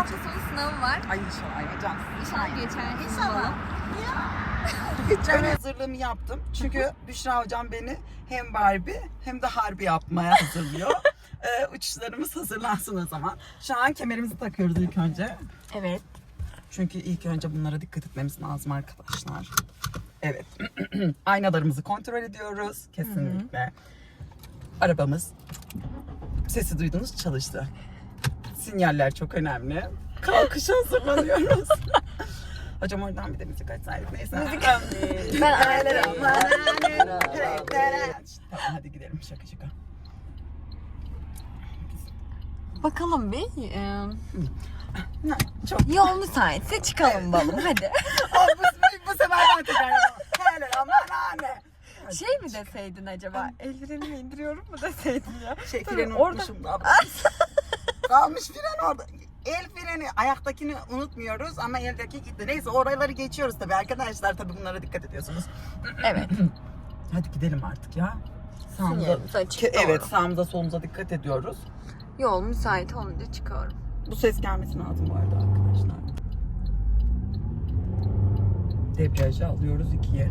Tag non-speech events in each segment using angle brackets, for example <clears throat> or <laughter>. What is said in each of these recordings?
hafta sonu sınavım var. Ay inşallah hocam. İnşallah geçer. İnşallah. <laughs> Ben hazırlığımı yaptım. Çünkü <laughs> Büşra hocam beni hem Barbie hem de Harbi yapmaya hazırlıyor. <laughs> ee, uçuşlarımız hazırlansın o zaman. Şu an kemerimizi takıyoruz ilk önce. Evet. Çünkü ilk önce bunlara dikkat etmemiz lazım arkadaşlar. Evet. <clears throat> Aynalarımızı kontrol ediyoruz. Kesinlikle. Arabamız sesi duydunuz çalıştı. Sinyaller çok önemli. Kalkışa hazırlanıyoruz. <laughs> Hocam oradan bir de müzik açsaydık neyse. Müzik. <laughs> Ben ayarlarım. tamam hadi gidelim şaka şaka. Bakalım bir. e, Çok yol müsaitse çıkalım balım hadi. <laughs> Aa, bu, bu, bu sefer ben tekrar yapamam. Hele aman anne. Şey mi deseydin acaba? El frenimi indiriyorum mu deseydin ya? Şey Tabii, freni orada- unutmuşum da. Kalmış fren orada. El freni ayaktakini unutmuyoruz ama eldeki gitti. Neyse oraları geçiyoruz tabii arkadaşlar tabii bunlara dikkat ediyorsunuz. Evet. <clears throat> Hadi gidelim artık ya. Sağımıza, açık, doğru. evet sağımıza solumuza dikkat ediyoruz. Yol müsait olunca çıkıyorum. Bu ses gelmesi lazım bu arada arkadaşlar. Debriyajı alıyoruz ikiye.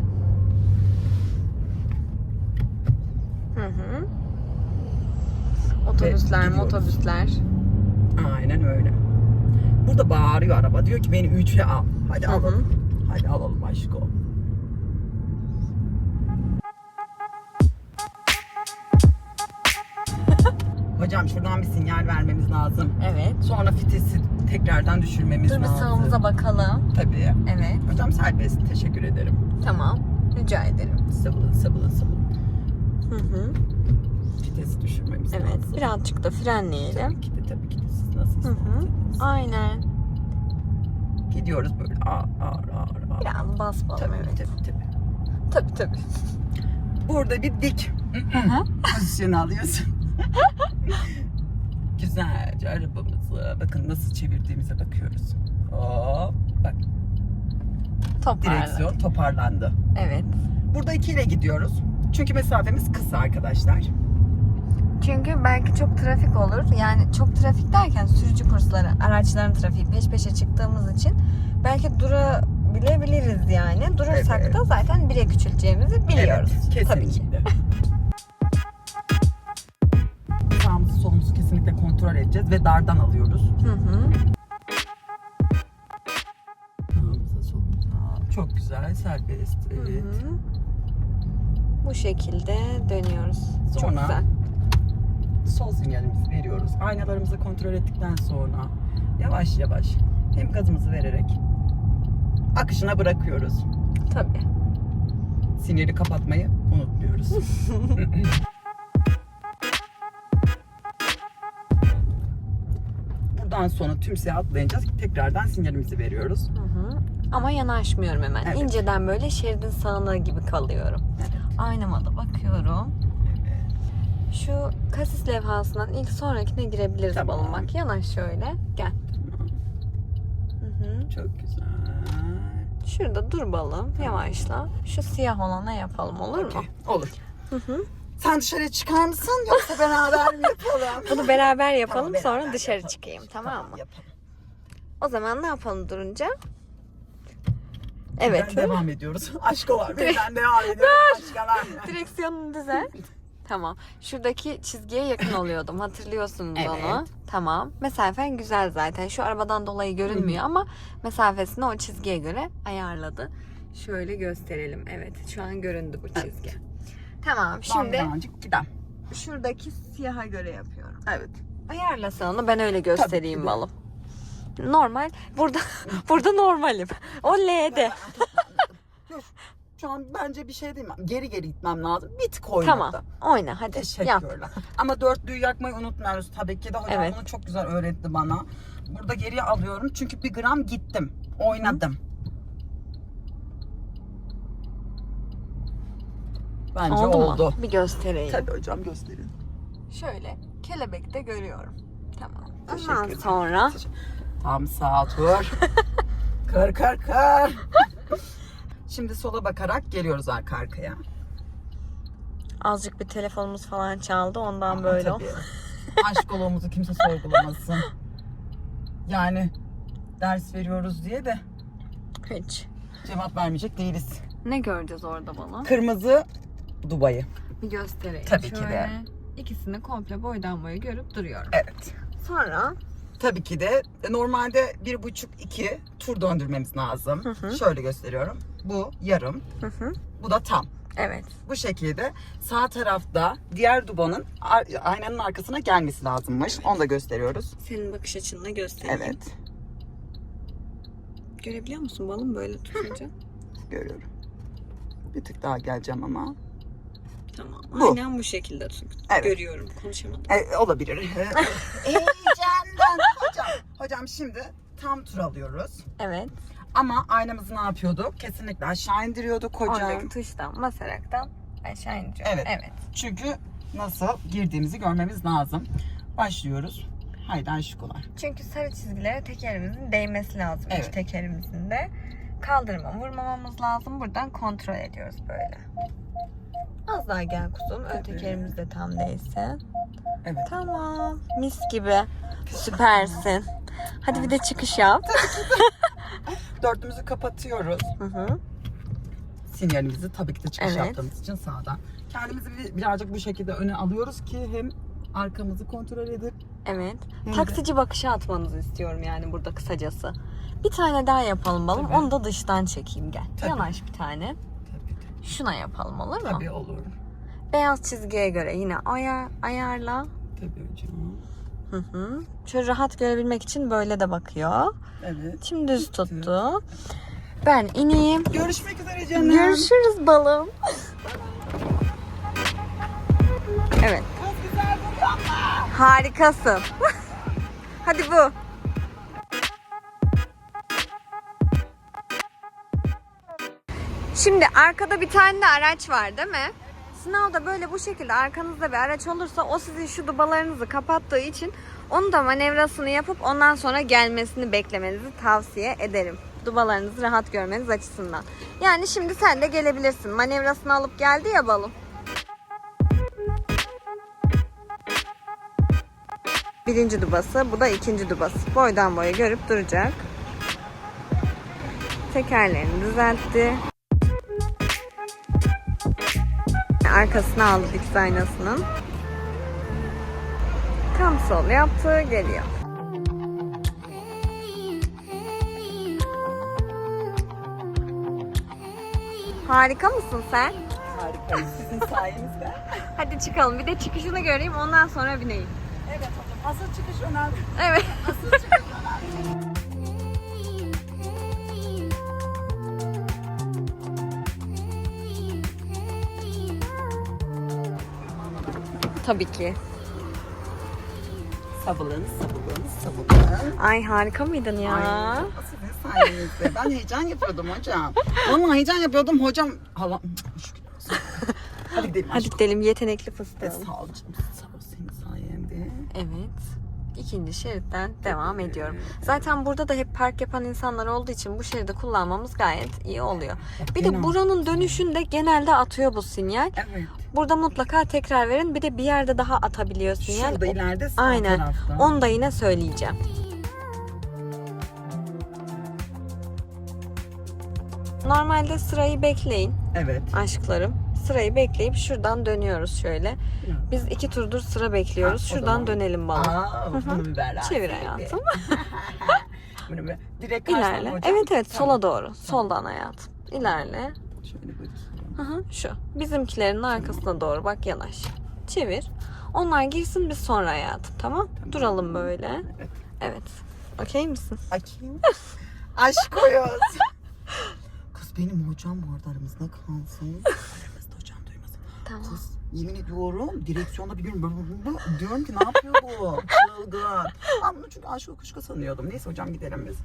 Hı hı. Otobüsler, gidiyoruz. motobüsler. Aynen öyle. Burada bağırıyor araba. Diyor ki beni 3'e al. Hadi Hı hı. alalım. Hadi alalım aşko. <laughs> Hocam şuradan bir sinyal vermemiz lazım. Evet. Sonra fitesi tekrardan düşürmemiz Dur lazım. sağımıza bakalım. Tabii. Evet. Hocam serbest. Teşekkür ederim. Tamam. Rica ederim. Sıvılı sıvılı sıvılı. Hı hı. Vitesi düşürmemiz Evet. lazım. Birazcık da frenleyelim. Tabii ki de tabii ki de nasıl Hı hı. Aynen. Gidiyoruz böyle ağır ağır ağır ağır. Biraz basmalım Tabii evet. tabii tabii. Tabii tabii. Burada bir dik pozisyon alıyorsun. <laughs> Güzelce arabamızı bakın nasıl çevirdiğimize bakıyoruz. Hop bak Toparla. direksiyon toparlandı. Evet. Burada iki ile gidiyoruz. Çünkü mesafemiz kısa arkadaşlar. Çünkü belki çok trafik olur. Yani çok trafik derken sürücü kursları, araçların trafiği peş peşe çıktığımız için belki durabilebiliriz yani. Durursak Evet. da zaten 1'e küçüleceğimizi biliyoruz. Evet, Tabii ki. kesinlikle. <laughs> Sağımızı solumuzu kesinlikle kontrol edeceğiz ve dardan alıyoruz. Hı hı. Çok güzel, serbest. Hı Evet. hı. Bu şekilde dönüyoruz. Çok Sonra- güzel. Sol sinyalimizi veriyoruz. Aynalarımızı kontrol ettikten sonra yavaş yavaş hem gazımızı vererek akışına bırakıyoruz. Tabii. Sinyali kapatmayı unutmuyoruz. <laughs> Buradan sonra tümseye atlayınca tekrardan sinyalimizi veriyoruz. Hı hı. Ama yanaşmıyorum hemen. Evet. İnceden böyle şeridin sağına gibi kalıyorum. Evet. Aynama da bakıyorum. Şu kasis levhasından ilk sonrakine girebiliriz Tamam. balım bak. Yanaş şöyle. Gel. Hı hı. Çok güzel. Şurada dur balım. Yavaşla. Şu siyah olana yapalım olur mu? Okey, Olur. Hı hı. Sen dışarı çıkar mısın yoksa beraber mi yapalım? Bunu beraber yapalım Tamam, sonra beraber dışarı yapalım. çıkayım tamam mı? yapalım. O zaman ne yapalım durunca? Evet. Ben devam ediyoruz. Aşk <laughs> var. Ben devam ediyorum. Aşkalar. Direksiyonunu düzelt. <laughs> Tamam. Şuradaki çizgiye yakın oluyordum. <laughs> Hatırlıyorsunuz Evet. onu. Tamam. Mesafen güzel zaten. Şu arabadan dolayı görünmüyor ama mesafesini o çizgiye göre ayarladı. Şöyle gösterelim. Evet. Şu an göründü bu çizgi. Tamam. Şimdi gidem. şuradaki siyaha göre yapıyorum. Evet. Ayarla sen onu. Ben öyle göstereyim balım. Normal. Burada <laughs> burada normalim. O L'de. <laughs> Şu an bence bir şey değil mi? Geri geri gitmem lazım. Bir tık oynadı. Tamam. Oyna hadi. Yap. Teşekkürler. Ama dörtlüğü yakmayı unutmuyoruz tabii ki de. Hocam Evet. bunu çok güzel öğretti bana. Burada geriye alıyorum çünkü bir gram gittim. Oynadım. Bence Oldu, oldu. mu? Bir göstereyim. Tabii hocam gösterin. Şöyle kelebekte görüyorum. Tamam. Ondan sonra Tam sağ tur. <laughs> kır kır kır. Şimdi sola bakarak geliyoruz arka arkaya. azıcık bir telefonumuz falan çaldı ondan Aa, böyle. tabii. <laughs> Aşk olumuzu kimse sorgulamasın. yani ders veriyoruz diye de Hiç. cevap vermeyecek değiliz. Ne göreceğiz orada bana? Kırmızı Dubai'yi. Bir göstereyim. Tabii ki de. Şöyle İkisini komple boydan boya görüp duruyorum. Evet. Sonra Tabii ki de e, normalde bir buçuk iki tur döndürmemiz lazım. Hı hı. Şöyle gösteriyorum. Bu yarım, hı hı, bu da tam. evet. Bu şekilde sağ tarafta diğer dubanın aynanın arkasına gelmesi lazımmış. Onu da gösteriyoruz. Senin bakış açınla göstereyim. Evet, Görebiliyor musun balım böyle tutunca? görüyorum. Bir tık daha geleceğim ama. tamam. Bu. Aynen bu şekilde tut. Evet. Görüyorum. Konuşamadım. E, olabilir. <laughs> Heyecandan. hocam, hocam şimdi tam tur alıyoruz. Evet. Ama aynamızı ne yapıyorduk? Kesinlikle aşağı indiriyorduk hocam. Oradaki tuştan, basaraktan aşağı indiriyorum. Evet. Evet. Çünkü nasıl girdiğimizi görmemiz lazım. Başlıyoruz. Haydi aşıkolar. Çünkü sarı çizgilere tekerimizin değmesi lazım. Evet. Tekerimizin de. Kaldırma vurmamamız lazım. Buradan kontrol ediyoruz böyle. Az daha gel kuzum. Ön tekerimiz de tam değilse. Evet. Tamam. Mis gibi. Süpersin. Hadi bir de çıkış yap. Dörtümüzü kapatıyoruz. Hı hı. Sinyalimizi tabii ki de çıkış Evet. yaptığımız için sağdan. Kendimizi bir- birazcık bu şekilde öne alıyoruz ki hem arkamızı kontrol edip Evet. Hem de- Taksici bakışı atmanızı istiyorum yani burada kısacası. Bir tane daha yapalım balım. Tabii. Onu da dıştan çekeyim gel. Tabii. Yanaş bir tane. tabii, Şuna yapalım olur mu? tabii olur. Beyaz çizgiye göre yine ayar, ayarla. Tabii hocam. Hı hı. Şöyle rahat görebilmek için böyle de bakıyor. Evet. Şimdi düz tuttu. Ben ineyim. Görüşmek üzere canım. Görüşürüz balım. Evet. Harikasın. <laughs> Hadi bu. Şimdi arkada bir tane de araç var değil mi? Sınavda böyle bu şekilde arkanızda bir araç olursa o sizin şu dubalarınızı kapattığı için onu da manevrasını yapıp ondan sonra gelmesini beklemenizi tavsiye ederim. Dubalarınızı rahat görmeniz açısından. Yani şimdi sen de gelebilirsin. Manevrasını alıp geldi ya balım. Birinci dubası, bu da ikinci dubası. Boydan boya görüp duracak. Tekerlerini düzeltti. Arkasına aldı dikiz aynasının. Tam sol yaptı, geliyor. Harika mısın sen? Harikayız sizin sayenizde. Hadi çıkalım. Bir de çıkışını göreyim ondan sonra bineyim. Evet hocam. Asıl çıkış önemli. Evet. Asıl çıkış önemli. Tabii ki. Sabılın, sabılın, sabılın. Ay harika mıydın ya? Ay, sizin sayenizde. Ben heyecan yapıyordum hocam. Vallahi heyecan yapıyordum hocam. Allah şükür olsun. Hadi gidelim Hadi aşkım. gidelim yetenekli E, fıstığım. sağ ol canım. Sağ ol senin sayende. Evet. İkinci şeritten devam ediyorum. Zaten burada da hep park yapan insanlar olduğu için bu şeridi kullanmamız gayet iyi oluyor. Bir de buranın dönüşünde genelde atıyor bu sinyal. Evet. Burada mutlaka tekrar verin. Bir de bir yerde daha atabiliyor sinyal. Şurada ileride sağ Aynen. tarafta. Onu da yine söyleyeceğim. Normalde sırayı bekleyin Evet. aşklarım. Sırayı bekleyip şuradan dönüyoruz şöyle. Biz iki turdur sıra bekliyoruz. Ha, o Şuradan zaman- dönelim bana. Aa, bunu bir ver Çevir hayatım. <laughs> bunu bir direkt karşıdan İlerle. hocam. Evet evet Tamam. sola doğru. Soldan hayatım. İlerle. Şöyle bakayım. Hı hı, şu. Bizimkilerin arkasına doğru bak yanaş. Çevir. Onlar girsin biz sonra hayatım tamam? Tamam. Duralım böyle. Evet. Evet. Okey misin? Açayım. Aşk koyuyoruz. <laughs> Kız benim hocam bu arada aramızda kalsın. Tamam. Kız yemin ediyorum direksiyonda bir gün diyorum ki ne yapıyor bu? Çılgın. Ben bunu çünkü aşk kuşka sanıyordum. Neyse hocam gidelim biz.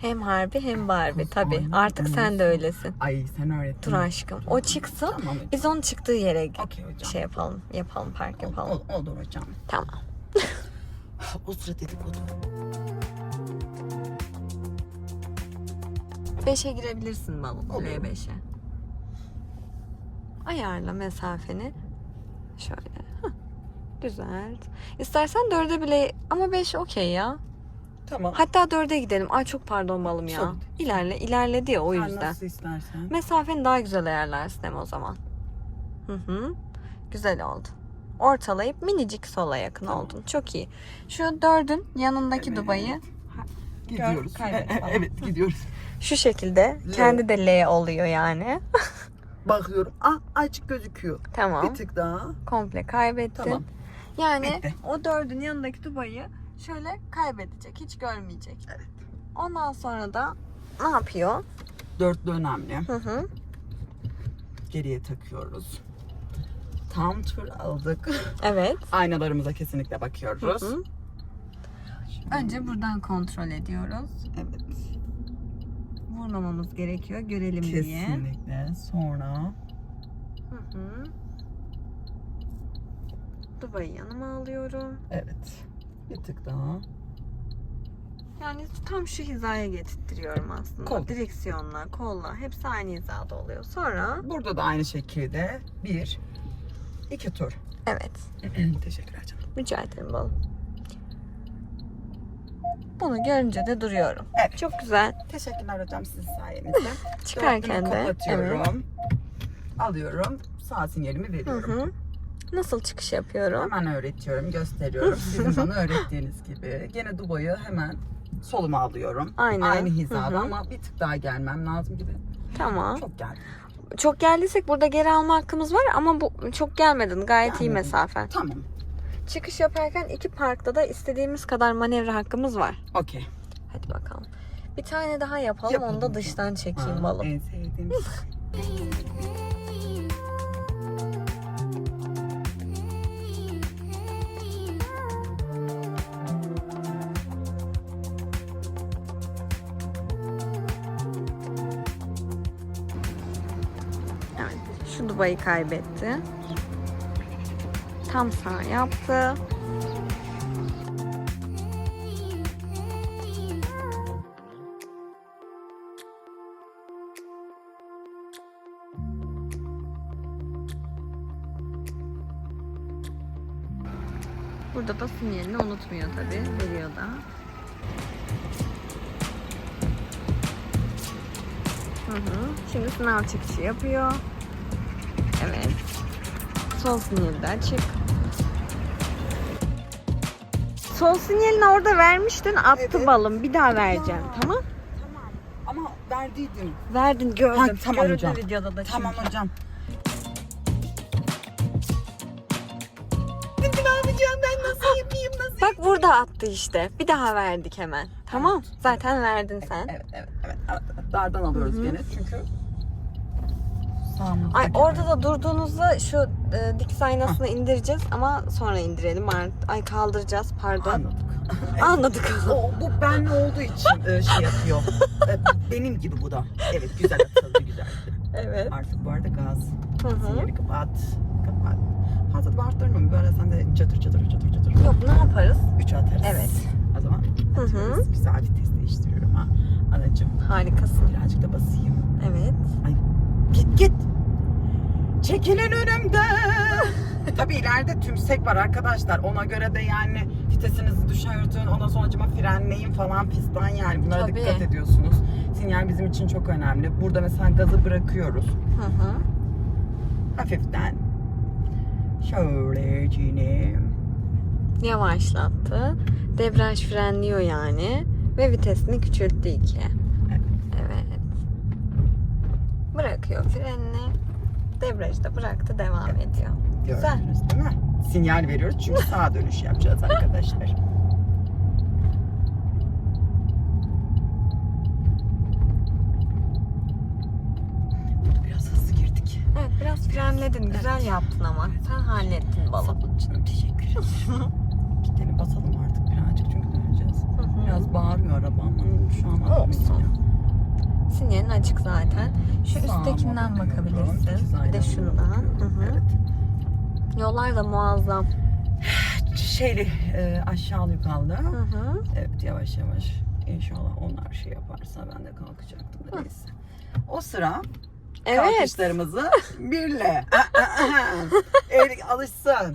Hem Harbi hem tabii. aynen, Artık sen de öylesin. Ay sen öğrettin. Dur aşkım. O çıksın. Tamam. Biz onun çıktığı yere Okey hocam. şey yapalım. Yapalım park yapalım. oldu, oldu hocam. Tamam. <laughs> O sıra dedikodu. Beşe girebilirsin balım. Olur. Buraya beşe. Ayarla mesafeni. Şöyle. Düzelt. İstersen dörde bile ama beş okey ya. Tamam. Hatta dörde gidelim. Ay çok pardon balım ya. Sorun İlerle, ilerledi ya o Sen yüzden. nasıl istersen. Mesafeni daha güzel ayarlarsın hem o zaman. Hı hı. Güzel oldu. Ortalayıp minicik sola yakın Tamam. oldun. Çok iyi. Şu dördün yanındaki Evet. dubayı Gidiyoruz. kaybet falan. <laughs> evet gidiyoruz. şu şekilde kendi de L oluyor yani. <laughs> Bakıyorum. Ah açık gözüküyor. Tamam. Bir tık daha. Komple kaybettin. Tamam. Yani Bitti. o dördün yanındaki dubayı şöyle kaybedecek. Hiç görmeyecek. Evet. Ondan sonra da ne yapıyor? Dörtlü önemli. Hı hı. Geriye takıyoruz. Tam tur aldık. Evet. <laughs> Aynalarımıza kesinlikle bakıyoruz. Hı hı. Önce buradan kontrol ediyoruz. Evet. Vurmamamız gerekiyor görelim diye. Kesinlikle. Sonra Hı hı. Dubayı yanıma alıyorum. evet. Bir tık daha. Yani tam şu hizaya getirtiyorum aslında. Kol. Direksiyonla, kolla hepsi aynı hizada oluyor. Sonra Burada da aynı şekilde bir, iki tur. evet <clears throat> Teşekkürler canım. rica ederim balım. Bunu görünce de duruyorum. Evet. Çok güzel. Teşekkürler hocam sizin sayenizde. <laughs> Çıkarken Dörtlüğümü de evet. kapatıyorum. Alıyorum. Sağ sinyalimi Hı veriyorum. hı. Nasıl çıkış yapıyorum? Hemen öğretiyorum, gösteriyorum. <laughs> Sizin bana öğrettiğiniz gibi. Gene Dubai'yi hemen soluma alıyorum. Aynen. Aynı hizada Hı hı. ama bir tık daha gelmem lazım gibi. Tamam. Çok geldi. Çok geldiysek burada geri alma hakkımız var ama bu çok gelmedin. Gayet iyi Gelmedim. mesafen. Tamam. Çıkış yaparken iki parkta da istediğimiz kadar manevra hakkımız var. Okey. Hadi bakalım. Bir tane daha yapalım. Yapalım Onu da dıştan çekeyim balım. En sevdiğim. Evet. Şu Dubai'yi kaybetti. Tam sağ yaptı. Burada da sinyalini unutmuyor tabi. Veriyor da. Hı hı. Şimdi sınav çıkışı yapıyor. Evet. Sol sinyali de açık. Sol sinyalini orada vermiştin attı Evet. balım. Bir daha vereceğim. Ya. Tamam. Tamam. Ama verdiydim. Verdin gördüm. Ha, tamam Görüldü hocam. videoda da Tamam çünkü. hocam. Ne yapacağım ben nasıl yapayım nasıl Bak burada attı işte. Bir daha verdik hemen. Tamam. Zaten verdin sen. Evet evet evet. Dardan alıyoruz gene çünkü sağımızdaki- Ay orada da durduğunuzda şu e, dikiz aynasını indireceğiz ama sonra indirelim. Ay kaldıracağız pardon. Anladık. <laughs> Anladık. O, bu benle olduğu için e, şey yapıyor. E, Benim gibi bu da. Evet güzel atıldı güzel. Evet. Artık bu arada gaz. Hı hı. Sinyali kapat. Kapat. Fazla bağırtırma. Böyle sen de çatır çatır çatır çatır. Yok ne yaparız? Üç atarız. Evet. O zaman Hı hı. atıyoruz. Güzel vites değiştiriyorum ha. Anacığım Harikasın. birazcık da basayım. Evet. Git git. Çekilin önümde. Tabii ileride tümsek var arkadaşlar. Ona göre de yani vitesinizi düşürtün. Ondan sonra acaba frenleyin falan fistan yani. Bunlara Tabii. dikkat ediyorsunuz. Sinyal bizim için çok önemli. Burada mesela gazı bırakıyoruz. Hı hı. Hafiften. Şöyle yine. Yavaşlattı. Debriyaj frenliyor yani. Ve vitesini küçülttü iki. Bırakıyor frenini. Debriyajı da bıraktı devam ediyor. Güzel. Gördünüz değil mi? Sinyal veriyoruz çünkü <laughs> sağa dönüş yapacağız arkadaşlar. Biraz hızlı girdik. Evet biraz frenledin. Güzel yaptın ama. Sen hallettin balım. Sabun teşekkür ederim. <laughs> Gidelim basalım artık birazcık çünkü döneceğiz. Biraz bağırıyor araba ama şu an Olsun. Sinyalin açık zaten. Şu üsttekinden bakabilirsin. Bir de şundan. Hı. Yollar da muazzam. Şeyli e, aşağı yukarıda. Hı hı. Evet yavaş yavaş. İnşallah onlar şey yaparsa ben de kalkacaktım da neyse. O sıra Evet. kalkışlarımızı <laughs> birle. El alışsın.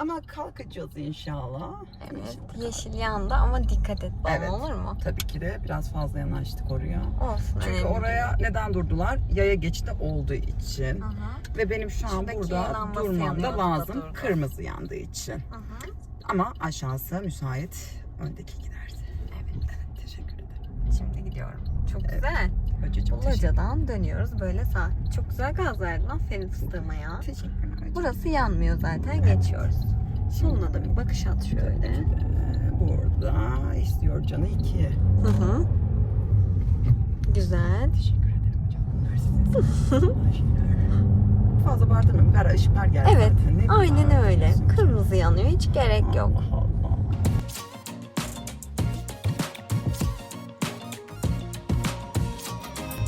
Ama kalkacağız inşallah. Evet. Yeşil yandı ama dikkat et bana Evet. olur mu? Tabii ki de biraz fazla yanaştık oraya. Olsun. Çünkü önemli oraya neden durdular? Yaya geçidi olduğu için. değil. Hı hı. Ve benim şu an Şuradaki burada lambası durmam yanıyor, da lazım. durdu. Kırmızı yandığı için. Hı hı. Ama aşağısı müsait. Öndeki giderdi. Evet. Evet, teşekkür ederim. Şimdi gidiyorum. Çok güzel. Hocacığım teşekkür, Ulaca'dan dönüyoruz böyle sağ. Çok güzel gaz verdin. Aferin fıstığıma ya. teşekkürler. Burası yanmıyor zaten. Geçiyoruz. Sonuna da bir bakış at şöyle. Ee, burada istiyor canı iki. Hı hı. Güzel. Teşekkür ederim hocam. Bunlar sizin. Fazla bağırtmıyorum. Kara ışıklar geldi Evet, zaten. Ne Aynen öyle. Kırmızı yanıyor. Hiç gerek yok. Allah Allah.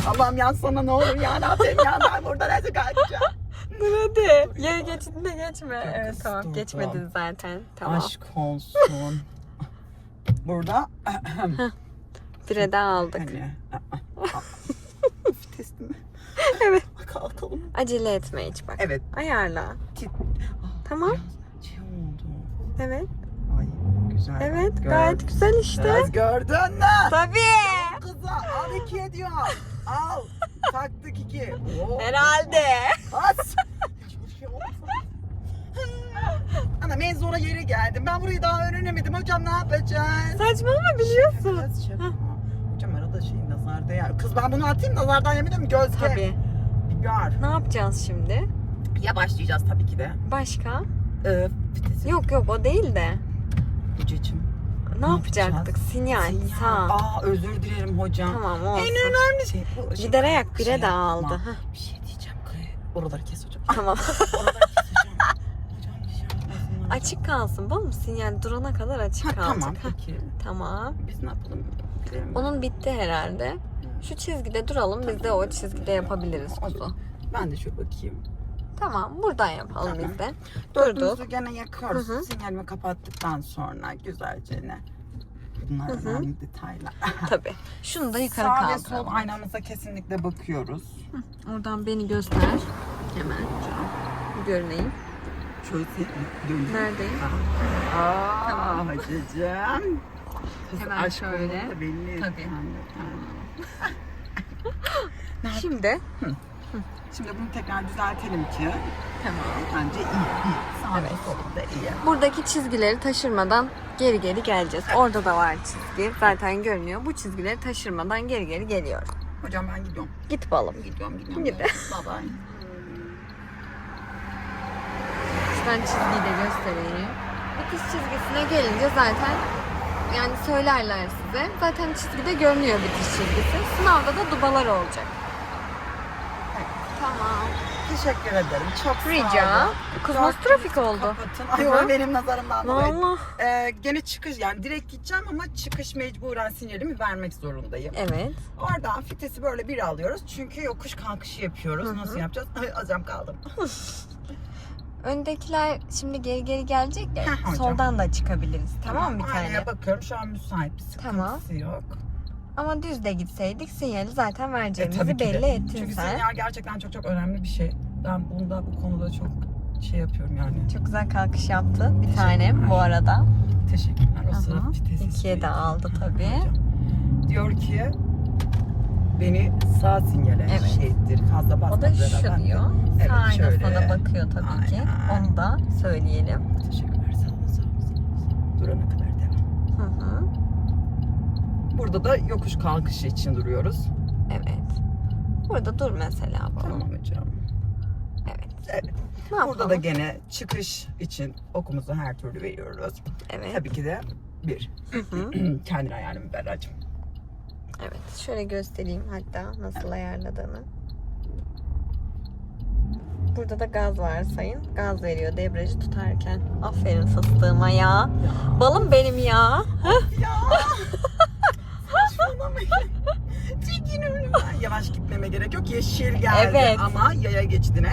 Allah'ım yansana ne olur ya Rabbim ya ben burada nasıl kalkacağım? Dur hadi. Yaya geçidinde geçme. Evet tamam geçmedin zaten. Tamam. Aşk olsun. <laughs> Burada Bire de aldık. hani? <laughs> Evet. Kalkalım. Acele etme hiç bak. Evet. Ayarla. Tit. Tamam. Biraz Şey oldu. Evet. Ay güzel. Evet. Gör- Gayet güzel işte. Kız gördün mü? Tabii. Kıza al iki ediyor. Al. Taktık iki. Oo. Herhalde. As. Şey. Ana en zora yere geldim. Ben burayı daha öğrenemedim. Hocam ne yapacağız? Saçmalama biliyorsun. Kız şaka. Hocam arada şey nazar değer. Kız ben bunu atayım nazardan yemin mi? Gözge. Tabii. Gör. Ne yapacağız şimdi? Yavaşlayacağız tabii ki de. Başka? Ee, vitesi. Yok yok o değil de. Hocacığım. Ne, Ne yapacaktık? Sinyal. Sinyal. Sağ. Aa özür dilerim hocam. Tamam En olsun. önemli şey bu. Gider ayak bire Şey de yapma. aldı. Hah, Bir şey diyeceğim. Oraları kes hocam. <laughs> Tamam. Oraları kes hocam. Hocam bir şey açık kalsın. Bu mu? Sinyal durana kadar açık Ha, kalacak. tamam peki. Tamam. Biz ne yapalım? Gidelim mi? Onun bitti herhalde. Şu çizgide duralım. Biz de o çizgide yapabiliriz kuzu. Ben de şu bakayım. Tamam. Buradan yapalım Tamam. biz de. Dördümüzü gene yakıyoruz. Hı hı. Sinyalimi kapattıktan sonra güzelce ne? Bunlar Hı hı. önemli detaylar. <laughs> Tabii. Şunu da yukarı Sağ ve sol kaldıralım. aynamıza kesinlikle bakıyoruz. Oradan beni göster. Hemen. Görüneyim. Şöyle dönüyor. Neredeyim? Aa, Tamam. hacıcığım. Hemen aşk şöyle. belli. Tabii. Tamam. <laughs> Şimdi. Şimdi bunu tekrar düzeltelim ki Tamam. bence iyi. iyi. Evet. ve solum da iyi. Buradaki çizgileri taşırmadan geri geri geleceğiz. Orada da var çizgi. Zaten görünüyor. Bu çizgileri taşırmadan geri geri geliyoruz. Hocam ben gidiyorum. Git balım. Gidiyorum gidiyorum. Gide. Bye bye. Şuradan çizgiyi de göstereyim. Bitiş çizgisine gelince zaten yani söylerler size. Zaten çizgide görünüyor bitiş çizgisi. Sınavda da dubalar olacak. Tamam. Teşekkür ederim. Çok sağ Rica. olun. Kız nasıl trafik oldu? Kapatın. Ay hı. benim nazarımdan dolayı. Valla. Ee, gene çıkış yani direkt gideceğim ama çıkış mecburen sinyalimi vermek zorundayım. Evet. Oradan fitesi böyle bir alıyoruz. Çünkü yokuş kalkışı yapıyoruz. Hı hı. Nasıl yapacağız? Ay azam kaldım. <laughs> Öndekiler şimdi geri geri gelecek ya. Heh, hocam. Soldan da çıkabiliriz. Tamam mı bir tane? Aynaya bakıyorum. Şu an müsait bir sıkıntısı Tamam. yok. Ama düz de gitseydik sinyali zaten E, vereceğimizi tabii ki de. belli ettin Çünkü sen. sinyal gerçekten çok çok önemli bir şey. Ben bunda bu konuda çok şey yapıyorum yani. Çok güzel kalkış yaptı bir tanem bu arada. Teşekkürler. O Aha. vitesi İkiye de aldı tabii. Diyor ki beni sağ sinyale Evet. şey ettir. Fazla O da şu diyor. Evet, Sağ şöyle. sana bakıyor tabii ki. Aynen. Onu da söyleyelim. Teşekkürler. Sağ olun, sağ olun, sağ olun. Durana kadar. Burada da yokuş kalkışı için duruyoruz. Evet. Burada dur mesela bu. Tamam hocam. Evet. Evet. Ne? Burada da gene çıkış için okumuzu her türlü veriyoruz. Evet. Tabii ki de bir. <clears throat> Kendine ayarlamı Berra'cığım. Evet. Şöyle göstereyim hatta nasıl ayarladığını. Burada da gaz var sayın. Gaz veriyor debriyajı tutarken. Aferin fıstığıma ya. Balım benim ya. Ya. <laughs> Çekin önümden. Yavaş gitmeme gerek yok. Yeşil geldi Evet. ama yaya geçidine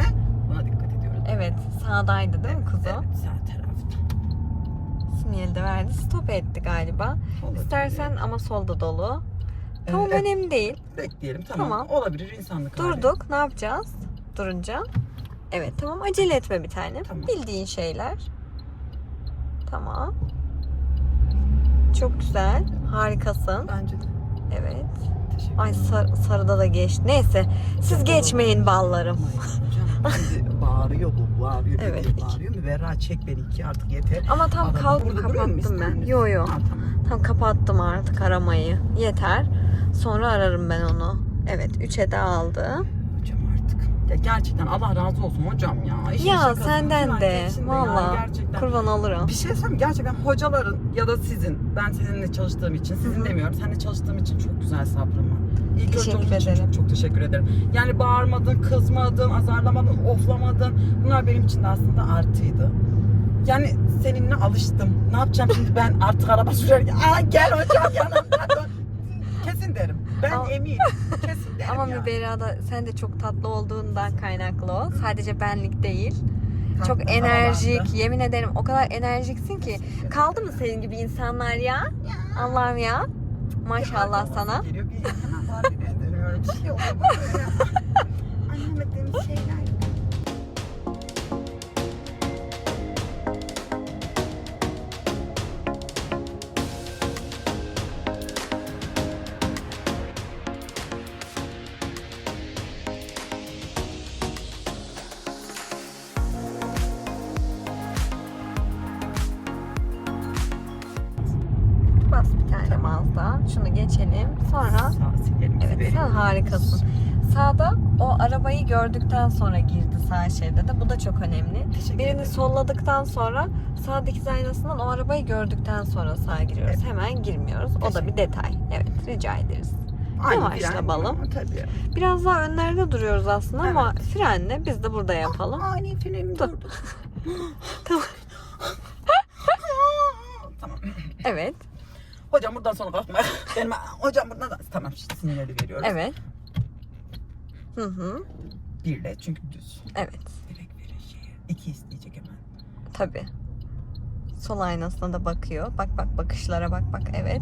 buna dikkat ediyoruz. Evet sağdaydı değil mi kuzu? Evet sağ tarafta. Sinyali de verdi. Stop etti galiba. Olabilir. İstersen ama solda dolu. Tamam Evet, önemli değil. Bekleyelim tamam. Tamam. Olabilir insanlık hali. Durduk. Ne yapacağız? Durunca. Evet tamam acele etme bir tane. Tamam. Bildiğin şeyler. Tamam. Çok güzel. Harikasın. Bence de. Evet. Ay sar- sarıda da geç. Neyse. Siz geçmeyin ballarım. Hocam <laughs> bağırıyor bu, bağırıyor, Evet, bağırıyor. Müberra çek beni iki artık yeter. Ama tam Arada kalk mu, kapattım ben. Yo yo. Ha, tamam. Tam kapattım artık aramayı. Yeter. Sonra ararım ben onu. Evet 3'e de aldı. Ya gerçekten Allah razı olsun hocam ya. İşin Ya senden de. Valla. Kurban olurum. Bir şey söyleyeyim gerçekten hocaların ya da sizin ben sizinle çalıştığım için sizin Hı hı. demiyorum seninle çalıştığım için çok güzel sabrım var. İlk önce Teşekkür için ederim. çok, çok teşekkür ederim. Yani bağırmadın, kızmadın, azarlamadın, oflamadın. Bunlar benim için de aslında artıydı. Yani seninle alıştım. Ne yapacağım şimdi ben artık araba sürerken Aa, gel hocam yanımda. Kesin derim. Ben Ama- eminim. <laughs> Kesin derim Ama yani. Müberra'da sen de çok tatlı olduğundan kaynaklı o. Sadece benlik değil. Tatlı, Çok enerjik. havalandı. Yemin ederim o kadar enerjiksin ki. Kaldı mı senin gibi insanlar ya? Allah'ım ya. Maşallah sana. Geliyor bir hemen Barbie'ye dönüyorum. <laughs> Bir şey ya. Anlamadığım şeyler. Geçelim. Sonra Evet sen harikasın. Sağda o arabayı gördükten sonra girdi sağ şeride de bu da çok önemli. Birini solladıktan sonra sağ dikiz aynasından o arabayı gördükten sonra sağa giriyoruz. Evet. Hemen girmiyoruz. O da bir detay. Evet rica ederiz. Aynı Yavaşla fren balım. ama Tabii. Biraz daha önlerde duruyoruz aslında ama frenle biz de burada yapalım. Ani frenim Dur. durdu. <laughs> Tamam. <laughs> tamam. Evet. Buradan sonra kalkma. <laughs> Benim, hocam buradan da... Tamam işte sinyali veriyoruz. Evet. Hı hı. Birle çünkü düz. Evet. Direkt şeye. İki isteyecek hemen. Tabii. Sol aynasına da bakıyor. Bak bak bakışlara bak bak. Evet.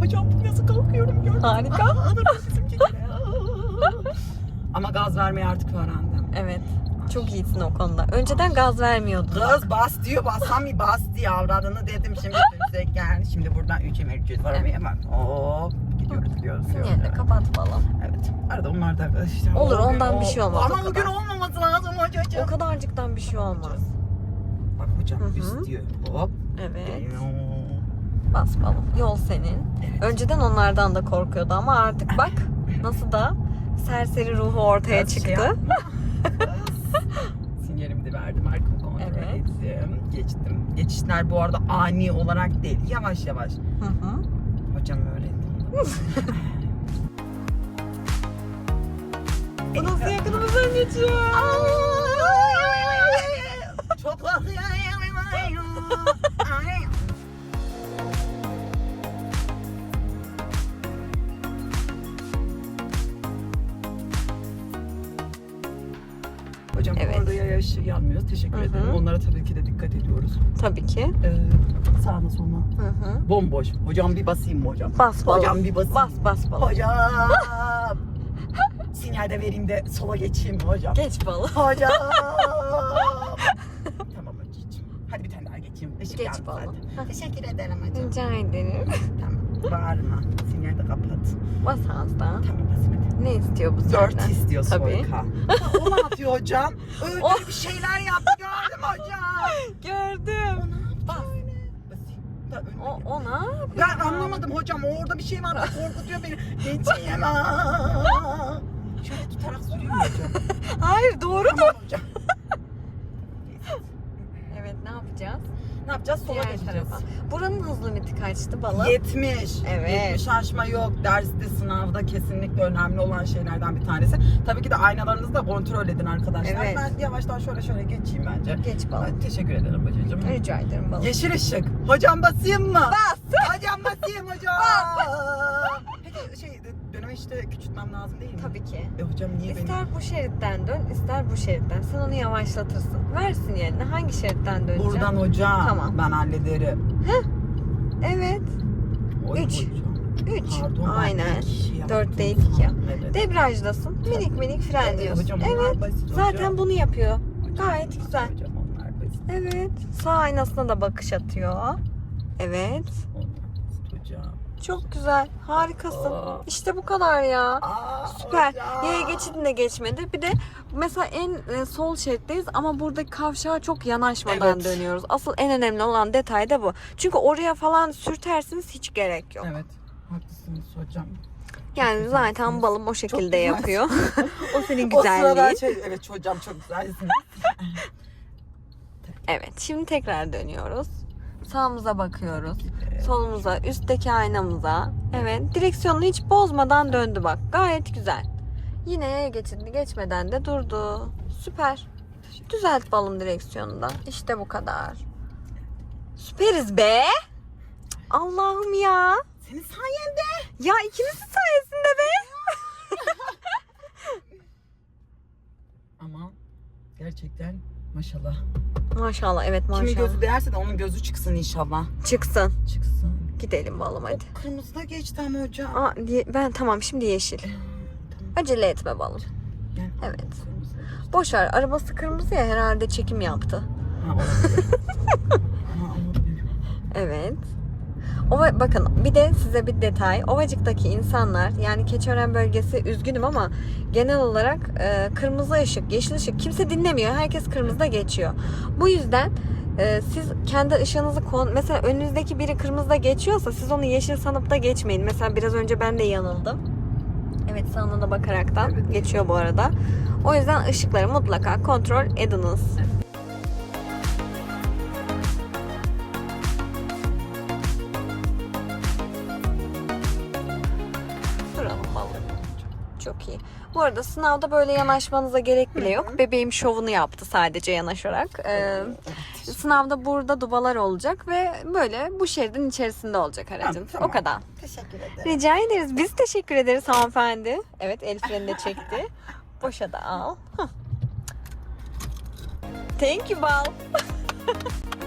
Hocam nasıl kalkıyorum gördün? Harika. Aa, alır bizimkilere. <laughs> Ama gaz vermeyi artık öğrendim. Evet. Çok iyisin o konuda. Önceden gaz vermiyordun. Kız bas diyor basam bir bas diye avradını dedim şimdi <laughs> düzek yani şimdi buradan 3 emir 300 arabaya bak hop gidiyoruz gidiyoruz. Sinyali de kapat falan. Evet arada onlar da işte Olur, gün ondan o- bir şey olmaz, Ama bugün olmaması lazım hocacığım. O kadarcıktan bir şey olmaz. Bak hocam Hı hı. üst diyor hop. Evet. Bas balım. Yol senin. Evet. Önceden onlardan da korkuyordu ama artık bak <laughs> nasıl da serseri ruhu ortaya Biraz şey çıktı. yapma. <laughs> De verdim arkamı kontrol Evet. ettim. Geçtim. Geçişler bu arada ani olarak değil yavaş yavaş. Hı hı. Hocam öğretti. <laughs> Bu nasıl yakınımızdan geçiyor? <laughs> Çok korkuyorum. Orada yaya ışığı yanmıyor. Teşekkür Hı hı. ederim. Onlara tabii ki de dikkat ediyoruz. Tabii ki. Ee, sağına soluna. Hı hı. Bomboş. Hocam bir basayım mı hocam? Bas balım. Hocam bir basayım. Bas bas balım. Hocam. <laughs> Sinyal de vereyim de sola geçeyim mi hocam? Geç balım. Hocam. <laughs> tamam hocam. Hadi bir tane daha geçeyim. Işık Geç yandı zaten. Teşekkür ederim hocam. Rica ederim. Tamam. Bağırma. Sinyal de kapat. Bas ağızdan. Tamam basmadım. Ne istiyor bu Dört senden? istiyor Tabii. Soyka. <laughs> o ne yapıyor hocam? Öyle O- bir şeyler yaptı gördüm hocam. <laughs> Gördüm. O ne yaptı Bas. Da O, o ne yapıyor? Ben anlamadım hocam. Orada bir şey var. Korkutuyor beni. <laughs> Geçeyim. aa. Şöyle tutarak sürüyor hocam. Hayır doğru Tamam hocam. Evet ne yapacağız? Ne yapacağız? Sola Diğer geçeceğiz. tarafa. Buranın hız limiti kaçtı balım? 70. Evet. 70 aşma yok. Derste, sınavda kesinlikle önemli olan şeylerden bir tanesi. Tabii ki de aynalarınızı da kontrol edin arkadaşlar. Evet. Ben yavaştan şöyle şöyle geçeyim bence. Geç balım. Ay, Teşekkür ederim hocacığım. Rica ederim balım. Yeşil ışık. Hocam basayım mı? Bas. Hocam basayım hocam. <laughs> Şey döneme işte küçültmem lazım değil mi? Tabii ki. E hocam niye. İster bu şeritten dön, ister bu şeritten. Sen onu yavaşlatırsın. Versin yerine. Hangi şeritten döneceğim? Buradan hocam. Tamam. Ben hallederim. Evet. Oy Üç. hocam. 3. Pardon, Aynen. iki yaptım. Dört değil, iki yap. Evet. Debriyajdasın. Minik minik frenliyorsun. Hocam onlar evet. basit Zaten hocam. bunu yapıyor. Hocam, Gayet güzel. Hocam onlar basit. Evet. Sağ aynasına da bakış atıyor. Evet. Çok güzel. Harikasın. İşte bu kadar ya. Süper. Yaya geçidinde geçmedi. Bir de mesela en e, sol şeritteyiz ama buradaki kavşağa çok yanaşmadan Evet. dönüyoruz. Asıl en önemli olan detay da bu. Çünkü oraya falan sürtersiniz hiç gerek yok. Evet. Haklısınız hocam. Yani güzelsiniz. zaten balım o şekilde güzel. yapıyor. <laughs> <laughs> o senin O güzelliğin. şey, evet hocam çok güzelsiniz. <laughs> Evet şimdi tekrar dönüyoruz. Sağımıza bakıyoruz. Solumuza, üstteki aynamıza. Evet direksiyonunu hiç bozmadan döndü bak. Gayet güzel. Yine yaya geçidi geçmeden de durdu. Süper. Düzelt balım direksiyonunu da. İşte bu kadar. Süperiz be. Allah'ım ya. Senin sayende. Ya ikinizin sayesinde be. Ama gerçekten maşallah. Maşallah evet Kimin maşallah. gözü değerse de onun gözü çıksın inşallah. Çıksın. Çıksın. Gidelim balım hadi. Kırmızı da geçti ama hocam. Aa, ben tamam şimdi yeşil. Tamam. Acele etme balım. Yani Evet. Boş ver arabası kırmızı ya herhalde çekim yaptı. Ha. <laughs> Evet. Ova, bakın bir de size bir detay. Ovacık'taki insanlar yani Keçiören bölgesi üzgünüm ama genel olarak e, kırmızı ışık, yeşil ışık kimse dinlemiyor. Herkes kırmızıda geçiyor. Bu yüzden e, siz kendi ışığınızı kon mesela önünüzdeki biri kırmızıda geçiyorsa siz onu yeşil sanıp da geçmeyin. Mesela biraz önce ben de yanıldım. Evet sağına da bakaraktan Evet. geçiyor bu arada. O yüzden ışıkları mutlaka kontrol ediniz. Duralım Bu arada sınavda böyle yanaşmanıza gerek bile yok. Bebeğim şovunu yaptı sadece yanaşarak. Ee, sınavda burada dubalar olacak ve böyle bu şeridin içerisinde olacak aracın. Tamam. O kadar. Teşekkür ederim. Rica ederiz. Biz teşekkür ederiz hanımefendi. Evet el freni de çekti. <laughs> Boşa da al. Hah. Thank you bal. <laughs>